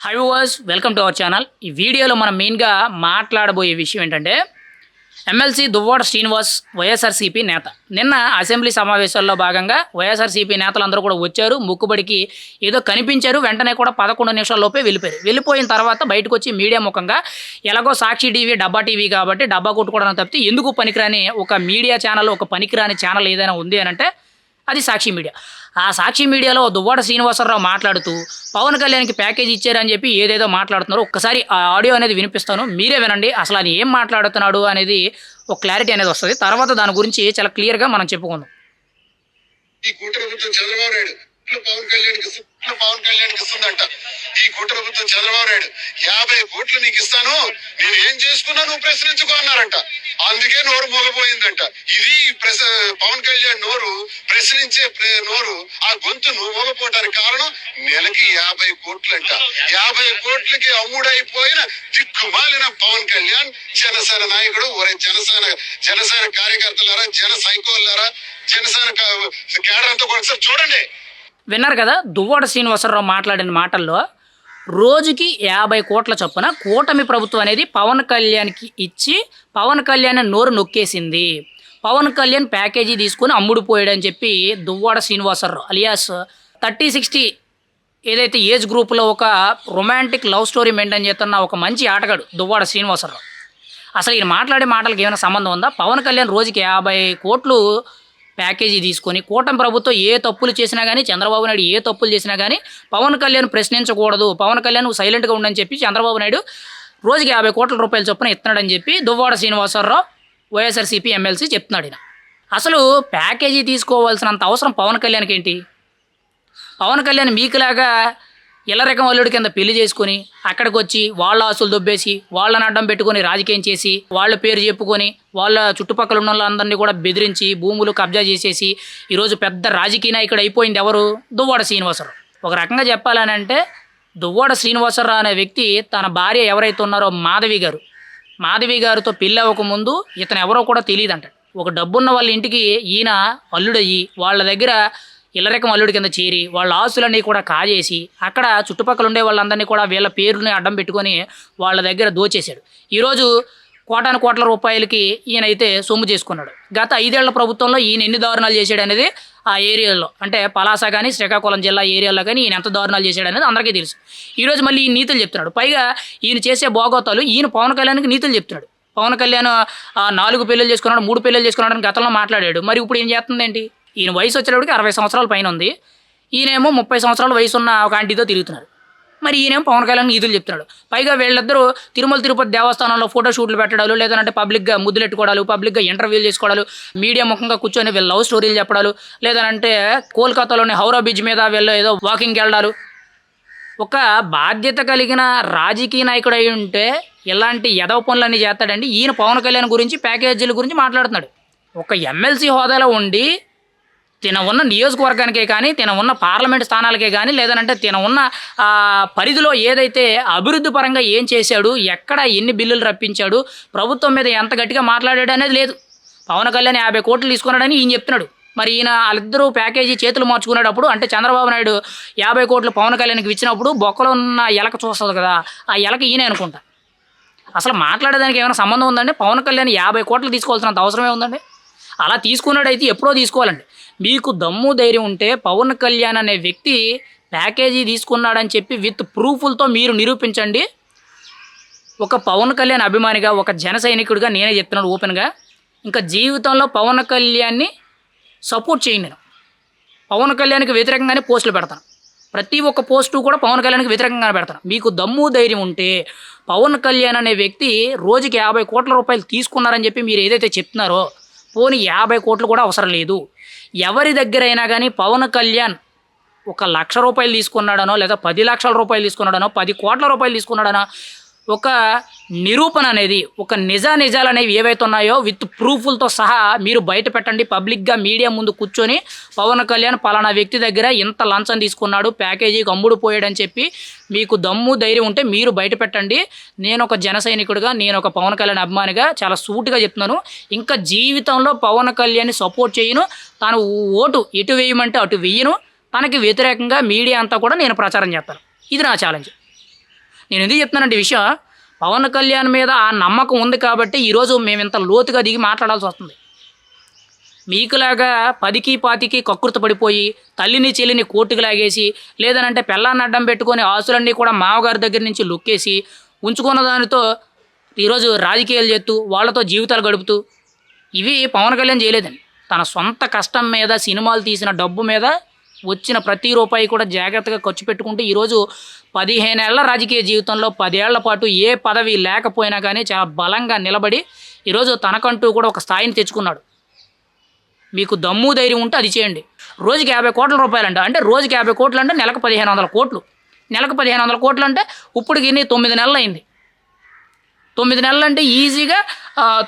Hi was welcome to our channel ఈ వీడియోలో మనం మెయిన్గా మాట్లాడబోయే విషయం ఏంటంటే ఎమ్మెల్సీ దువ్వాడ శ్రీనివాస్ వైఎస్ఆర్సీపీ నేత. నిన్న అసెంబ్లీ సమావేశాల్లో భాగంగా వైఎస్ఆర్సీపీ నేతలందరూ కూడా వచ్చారు ముక్కుబడికి ఏదో కనిపించారు వెంటనే కూడా పదకొండు నిమిషాల్లోపే వెళ్ళిపోయారు. వెళ్ళిపోయిన తర్వాత బయటకు వచ్చి మీడియా ముఖంగా ఎలాగో సాక్షి టీవీ డబ్బా టీవీ కాబట్టి డబ్బా కొట్టుకోవడం తప్పితే ఎందుకు పనికిరాని ఒక మీడియా ఛానల్ ఒక పనికిరాని ఛానల్ ఏదైనా ఉంది అని అంటే అది సాక్షి మీడియా. ఆ సాక్షి మీడియాలో దువ్వాడ శ్రీనివాసరావు మాట్లాడుతూ పవన్ కళ్యాణ్కి ప్యాకేజ్ ఇచ్చారని చెప్పి ఏదేదో మాట్లాడుతున్నారో. ఒక్కసారి ఆ ఆడియో అనేది వినిపిస్తాను. మీరే వినండి. అసలు ఆయన ఏం మాట్లాడుతున్నాడు అనేది ఒక క్లారిటీ అనేది వస్తుంది. తర్వాత దాని గురించి చాలా క్లియర్గా మనం చెప్పుకుందాం. చంద్రబాబు నాయుడు ఇట్లు పవన్ కళ్యాణ్ ఇస్తు- పవన్ కళ్యాణ్ ఇస్తుందంట ఈ కూటమి ప్రభుత్వం చంద్రబాబు నాయుడు యాభై కోట్లు నీకు ఇస్తాను నేను ఏం చేసుకున్నా నువ్వు ప్రశ్నించుకో అన్నారంట. అందుకే నోరు మోగపోయిందంట. ఇది పవన్ కళ్యాణ్ నోరు ప్రశ్నించే నోరు ఆ గొంతు నువ్వు మోగపోవటానికి కారణం నెలకి యాభై కోట్లంట. యాభై కోట్లకి అమ్ముడైపోయిన దిక్కుమాలిన పవన్ కళ్యాణ్ జనసేన నాయకుడు ఒరే జనసేన జనసేన కార్యకర్తలారా జన సైకోలారా జనసేన కేడర్ అంతా ఒకసారి చూడండి. విన్నారు కదా? దువ్వాడ శ్రీనివాసరావు మాట్లాడిన మాటల్లో రోజుకి యాభై కోట్ల చొప్పున కూటమి ప్రభుత్వం అనేది పవన్ కళ్యాణ్కి ఇచ్చి పవన్ కళ్యాణ్ నోరు నొక్కేసింది. పవన్ కళ్యాణ్ ప్యాకేజీ తీసుకుని అని చెప్పి Duvvada Srinivasarao alias thirty sixty ఏదైతే ఏజ్ గ్రూప్లో ఒక రొమాంటిక్ లవ్ స్టోరీ మెయింటైన్ చేస్తున్న ఒక మంచి ఆటగాడు దువ్వాడ శ్రీనివాసరావు. అసలు ఈయన మాట్లాడే మాటలకు ఏమైనా సంబంధం ఉందా? పవన్ కళ్యాణ్ రోజుకి యాభై కోట్లు ప్యాకేజీ తీసుకొని కూటమి ప్రభుత్వం ఏ తప్పులు చేసినా కానీ చంద్రబాబు నాయుడు ఏ తప్పులు చేసినా కానీ పవన్ కళ్యాణ్ ప్రశ్నించకూడదు. పవన్ కళ్యాణ్ సైలెంట్గా ఉండని చెప్పి చంద్రబాబు నాయుడు రోజుకి యాభై కోట్ల రూపాయల చొప్పున ఇస్తున్నాడని చెప్పి దువ్వాడ శ్రీనివాసరావు వైఎస్ఆర్సీపీ ఎమ్మెల్సీ చెప్తున్నాడు ఈయన అసలు ప్యాకేజీ తీసుకోవాల్సినంత అవసరం పవన్ కళ్యాణ్కి ఏంటి పవన్ కళ్యాణ్ మీకులాగా ఇల్లరకం అల్లుడి కింద పెళ్ళి చేసుకొని అక్కడికి వచ్చి వాళ్ళ ఆస్తులు దొబ్బేసి వాళ్ళని అడ్డం పెట్టుకొని రాజకీయం చేసి వాళ్ళ పేరు చెప్పుకొని వాళ్ళ చుట్టుపక్కల ఉన్న వాళ్ళందరినీ కూడా బెదిరించి భూములు కబ్జా చేసేసి ఈరోజు పెద్ద రాజకీయ నాయకుడు అయిపోయింది ఎవరు? దువ్వాడ శ్రీనివాసరావు. ఒక రకంగా చెప్పాలని అంటే దువ్వాడ శ్రీనివాసరావు అనే వ్యక్తి తన భార్య ఎవరైతే ఉన్నారో మాధవి గారు. మాధవి గారితో పెళ్ళి అవ్వకముందు ఇతను ఎవరో కూడా తెలియదంట. ఒక డబ్బున్న వాళ్ళ ఇంటికి ఈయన అల్లుడయ్యి వాళ్ళ దగ్గర ఇల్లరికం అల్లుడి కింద చేరి వాళ్ళ ఆస్తులన్నీ కూడా కాజేసి అక్కడ చుట్టుపక్కల ఉండే వాళ్ళందరినీ కూడా వీళ్ళ పేరుని అడ్డం పెట్టుకొని వాళ్ళ దగ్గర దోచేశాడు. ఈరోజు కోటాను కోట్ల రూపాయలకి ఈయన అయితే సొమ్ము చేసుకున్నాడు. గత ఐదేళ్ళ ప్రభుత్వంలో ఈయన ఎన్ని దారుణాలు చేశాడు అనేది ఆ ఏరియాలో అంటే పలాస కానీ శ్రీకాకుళం జిల్లా ఏరియాలో కానీ ఈయన ఎంత దారుణాలు చేశాడు అనేది అందరికీ తెలుసు. ఈరోజు మళ్ళీ ఈ నీతులు చెప్తున్నాడు. పైగా ఈయన చేసే భోగోతాలు ఈయన పవన్ కళ్యాణ్కి నీతులు చెప్తున్నాడు. పవన్ కళ్యాణ్ నాలుగు పెళ్ళిళ్ళు చేసుకున్నాడు మూడు పెళ్ళిళ్ళు చేసుకున్నాడు అని గతంలో మాట్లాడాడు. మరి ఇప్పుడు ఏం చేస్తుందేంటి? ఈయన వయసు వచ్చేటప్పటికి అరవై సంవత్సరాల పైన ఉంది. ఈయనేమో ముప్పై సంవత్సరాల వయసు ఉన్న ఒక ఆంటీతో తిరుగుతున్నారు. మరి ఈయనేమో పవన్ కళ్యాణ్ ఈదులు చెప్తున్నాడు. పైగా వీళ్ళిద్దరూ తిరుమల తిరుపతి దేవస్థానంలో ఫోటో షూట్లు పెట్టడాలు లేదంటే పబ్లిక్గా ముద్దులెట్టుకోవడాలు పబ్లిక్గా ఇంటర్వ్యూలు చేసుకోవడాలు మీడియా ముఖంగా కూర్చొని వీళ్ళు లవ్ స్టోరీలు చెప్పడాలు లేదంటే కోల్కతాలోని హౌరా బ్రిడ్జ్ మీద వీళ్ళు ఏదో వాకింగ్కి వెళ్ళడాలు. ఒక బాధ్యత కలిగిన రాజకీయ నాయకుడు అయి ఉంటే ఇలాంటి యదవ పనులన్నీ చేస్తాడండి. ఈయన పవన్ కళ్యాణ్ గురించి ప్యాకేజీల గురించి మాట్లాడుతున్నాడు. ఒక ఎమ్మెల్సీ హోదాలో ఉండి తిన ఉన్న నియోజకవర్గానికే కానీ తిన ఉన్న పార్లమెంట్ స్థానాలకే కానీ లేదనంటే తిన ఉన్న పరిధిలో ఏదైతే అభివృద్ధి పరంగా ఏం చేశాడు ఎక్కడ ఎన్ని బిల్లులు రప్పించాడు ప్రభుత్వం మీద ఎంత గట్టిగా మాట్లాడాడు అనేది లేదు. పవన్ కళ్యాణ్ యాభై కోట్లు తీసుకున్నాడని ఈయన చెప్తున్నాడు. మరి ఈయన వాళ్ళిద్దరూ ప్యాకేజీ చేతులు మార్చుకునేటప్పుడు అంటే చంద్రబాబు నాయుడు యాభై కోట్లు పవన్ కళ్యాణ్కి ఇచ్చినప్పుడు బొక్కలో ఉన్న ఎలక చూస్తుంది కదా ఆ ఎలక ఈయనే అనుకుంటా. అసలు మాట్లాడేదానికి ఏమైనా సంబంధం ఉందండి? పవన్ కళ్యాణ్ యాభై కోట్లు తీసుకోవాల్సినంత అవసరమే ఉందండి? అలా తీసుకున్నాడైతే ఎప్పుడో తీసుకోవాలండి. మీకు దమ్ము ధైర్యం ఉంటే పవన్ కళ్యాణ్ అనే వ్యక్తి ప్యాకేజీ తీసుకున్నాడని చెప్పి విత్ ప్రూఫ్లతో మీరు నిరూపించండి. ఒక పవన్ కళ్యాణ్ అభిమానిగా ఒక జన సైనికుడిగా నేనే చెప్తున్నాను ఓపెన్గా. ఇంకా జీవితంలో పవన్ కళ్యాణ్ని సపోర్ట్ చేయండి నేను. పవన్ కళ్యాణ్కి వ్యతిరేకంగానే పోస్టులు పెడతాను. ప్రతి ఒక్క పోస్టు కూడా పవన్ కళ్యాణ్కి వ్యతిరేకంగానే పెడతాను. మీకు దమ్ము ధైర్యం ఉంటే పవన్ కళ్యాణ్ అనే వ్యక్తి రోజుకి యాభై కోట్ల రూపాయలు తీసుకున్నారని చెప్పి మీరు ఏదైతే చెప్తున్నారో పోనీ యాభై కోట్లు కూడా అవసరం లేదు. ఎవరి దగ్గరైనా కానీ పవన్ కళ్యాణ్ ఒక లక్ష రూపాయలు తీసుకున్నాడనో లేదా పది లక్షల రూపాయలు తీసుకున్నాడనో పది కోట్ల రూపాయలు తీసుకున్నాడనో ఒక నిరూపణ అనేది ఒక నిజ నిజాలు అనేవి ఏవైతే ఉన్నాయో విత్ ప్రూఫ్లతో సహా మీరు బయట పెట్టండి. పబ్లిక్గా మీడియా ముందు కూర్చొని పవన్ కళ్యాణ్ పలానా వ్యక్తి దగ్గర ఇంత లంచం తీసుకున్నాడు ప్యాకేజీకి అమ్ముడు పోయాడని చెప్పి మీకు దమ్ము ధైర్యం ఉంటే మీరు బయట పెట్టండి. నేను ఒక జన సైనికుడిగా నేను ఒక పవన్ కళ్యాణ్ అభిమానిగా చాలా సూటుగా చెప్తున్నాను. ఇంకా జీవితంలో పవన్ కళ్యాణ్ని సపోర్ట్ చేయను. తాను ఓటు ఎటు వేయమంటే అటు వేయను. తనకి వ్యతిరేకంగా మీడియా అంతా కూడా నేను ప్రచారం చేస్తాను. ఇది నా ఛాలెంజ్. నేను ఎందుకు చెప్తున్నానంటే విషయం? పవన్ కళ్యాణ్ మీద ఆ నమ్మకం ఉంది కాబట్టి ఈరోజు మేము ఇంత లోతుగా దిగి మాట్లాడాల్సి వస్తుంది. మీకులాగా పదికి పాతికి కక్కుర్త పడిపోయి తల్లిని చెల్లిని కోర్టుకు లాగేసి లేదనంటే పెళ్ళాన్ని అడ్డం పెట్టుకొని ఆస్తులన్నీ కూడా మామగారి దగ్గర నుంచి లొక్కేసి ఉంచుకున్న దానితో ఈరోజు రాజకీయాలు చేస్తూ వాళ్ళతో జీవితాలు గడుపుతూ ఇవి పవన్ కళ్యాణ్ చేయలేదండి. తన సొంత కష్టం మీద సినిమాలు తీసిన డబ్బు మీద వచ్చిన ప్రతి రూపాయి కూడా జాగ్రత్తగా ఖర్చు పెట్టుకుంటూ ఈరోజు పదిహేనేళ్ళ రాజకీయ జీవితంలో పదేళ్ళ పాటు ఏ పదవి లేకపోయినా కానీ చాలా బలంగా నిలబడి ఈరోజు తనకంటూ కూడా ఒక స్థాయిని తెచ్చుకున్నాడు. మీకు దమ్ము ధైర్యం ఉంటే అది చేయండి. రోజుకి యాభై కోట్ల రూపాయలు అంట అంటే రోజుకి యాభై కోట్లు అంటే నెలకు పదిహేను వందల కోట్లు. నెలకు పదిహేను వందల కోట్లు అంటే ఇప్పటికి ఎన్ని? తొమ్మిది నెలలు అయింది తొమ్మిది నెలలు అంటే ఈజీగా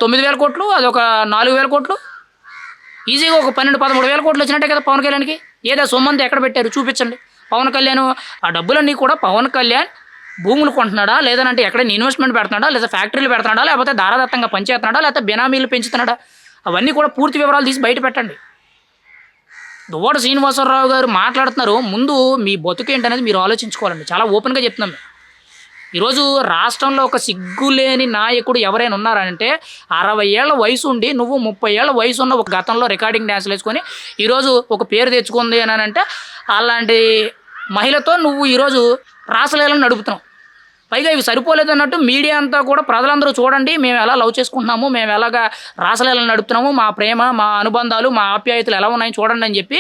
తొమ్మిది వేల కోట్లు అదొక నాలుగు వేల కోట్లు. ఈజీగా ఒక పన్నెండు పదమూడు వేల కోట్లు వచ్చినట్టే కదా పవన్ కళ్యాణ్కి. ఏదో సొమ్మంతా ఎక్కడ పెట్టారు? చూపించండి. పవన్ కళ్యాణ్ ఆ డబ్బులన్నీ కూడా పవన్ కళ్యాణ్ భూములు కొంటున్నాడా? లేదంటే ఎక్కడైనా ఇన్వెస్ట్మెంట్ పెడుతున్నాడా? లేదా ఫ్యాక్టరీలు పెడుతున్నాడా? లేకపోతే దారాదత్తంగా పనిచేస్తున్నాడా? లేకపోతే బినామీలు పెంచుతున్నాడా? అవన్నీ కూడా పూర్తి వివరాలు తీసి బయట పెట్టండి. దువ్వాడ శ్రీనివాసరావు గారు మాట్లాడుతున్నారు. ముందు మీ బతుకేంటనేది మీరు ఆలోచించుకోవాలండి. చాలా ఓపెన్గా చెప్తున్నాం ఈరోజు రాష్ట్రంలో ఒక సిగ్గులేని నాయకుడు ఎవరైనా ఉన్నారంటే అరవై ఏళ్ళ వయసు ఉండి నువ్వు ముప్పై ఏళ్ళ వయసు ఉన్న ఒక గతంలో రికార్డింగ్ డ్యాన్స్లు వేసుకొని ఈరోజు ఒక పేరు తెచ్చుకుంది అని అంటే అలాంటి మహిళతో నువ్వు ఈరోజు రాసలీలను నడుపుతున్నావు. పైగా ఇవి సరిపోలేదు అన్నట్టు మీడియా అంతా కూడా ప్రజలందరూ చూడండి మేము ఎలా లవ్ చేసుకుంటున్నాము మేము ఎలాగా రాసలీలను నడుపుతున్నాము మా ప్రేమ మా అనుబంధాలు మా ఆప్యాయతలు ఎలా ఉన్నాయని చూడండి అని చెప్పి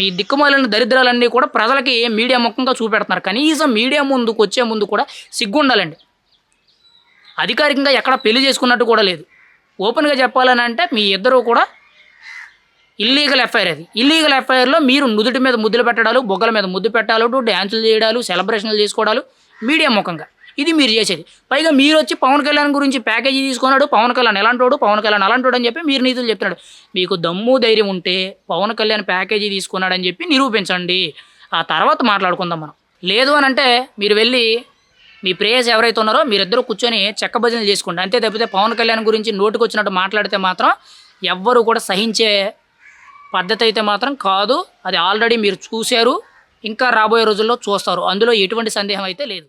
మీ దిక్కుమాలిన దరిద్రాలన్నీ కూడా ప్రజలకి మీడియా ముఖంగా చూపెడుతున్నారు. కనీసం మీడియా ముందుకు వచ్చే ముందు కూడా సిగ్గుండాలండి. అధికారికంగా ఎక్కడ పెళ్ళి చేసుకున్నట్టు కూడా లేదు. ఓపెన్గా చెప్పాలని అంటే మీ ఇద్దరూ కూడా ఇల్లీగల్ ఎఫ్ఐఆర్ అది. ఇల్లీగల్ ఎఫ్ఐఆర్లో మీరు నుదుటి మీద ముద్దులు పెట్టడాలు బొగ్గల మీద ముద్దు పెట్టాలు డ్యాన్సులు చేయడాలు సెలబ్రేషన్లు చేసుకోవడాలు మీడియా ముఖంగా. ఇది మీరు చేసేది. పైగా మీరు వచ్చి పవన్ కళ్యాణ్ గురించి ప్యాకేజీ తీసుకున్నాడు పవన్ కళ్యాణ్ ఎలాంటోడు పవన్ కళ్యాణ్ అలాంటోడు అని చెప్పి మీరు నీతులు చెప్తున్నాడు. మీకు దమ్ము ధైర్యం ఉంటే పవన్ కళ్యాణ్ ప్యాకేజీ తీసుకున్నాడని చెప్పి నిరూపించండి. ఆ తర్వాత మాట్లాడుకుందాం మనం. లేదు అని అంటే మీరు వెళ్ళి మీ ప్రేయస్ ఎవరైతే ఉన్నారో మీరిద్దరు కూర్చొని చెక్క భజనలు చేసుకోండి. అంతే తప్పితే పవన్ కళ్యాణ్ గురించి నోటుకు వచ్చినట్టు మాట్లాడితే మాత్రం ఎవ్వరు కూడా సహించే పద్ధతి అయితే మాత్రం కాదు. అది ఆల్రెడీ మీరు చూశారు. ఇంకా రాబోయే రోజుల్లో చూస్తారు. అందులో ఎటువంటి సందేహం అయితే లేదు.